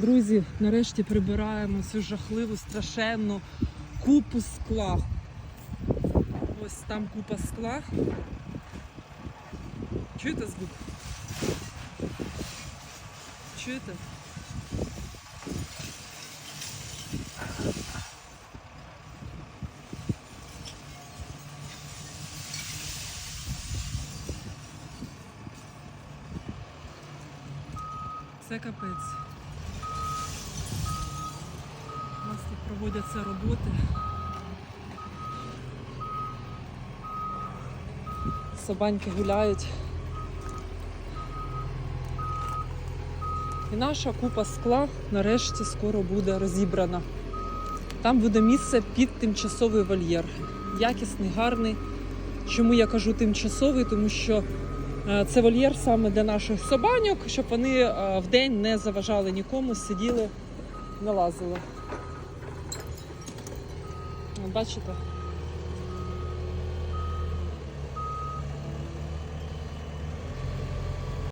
Друзі, нарешті прибираємо цю жахливу, страшенну купу скла. Ось там купа скла. Чуєте звук? Чуєте? Це капець. Проводяться роботи. Собаньки гуляють. І наша купа скла нарешті скоро буде розібрана. Там буде місце під тимчасовий вольєр. Якісний, гарний. Чому я кажу тимчасовий? Тому що е, це вольєр саме для наших собаньок, щоб вони е, вдень не заважали нікому, сиділи, не лазили. Бачите?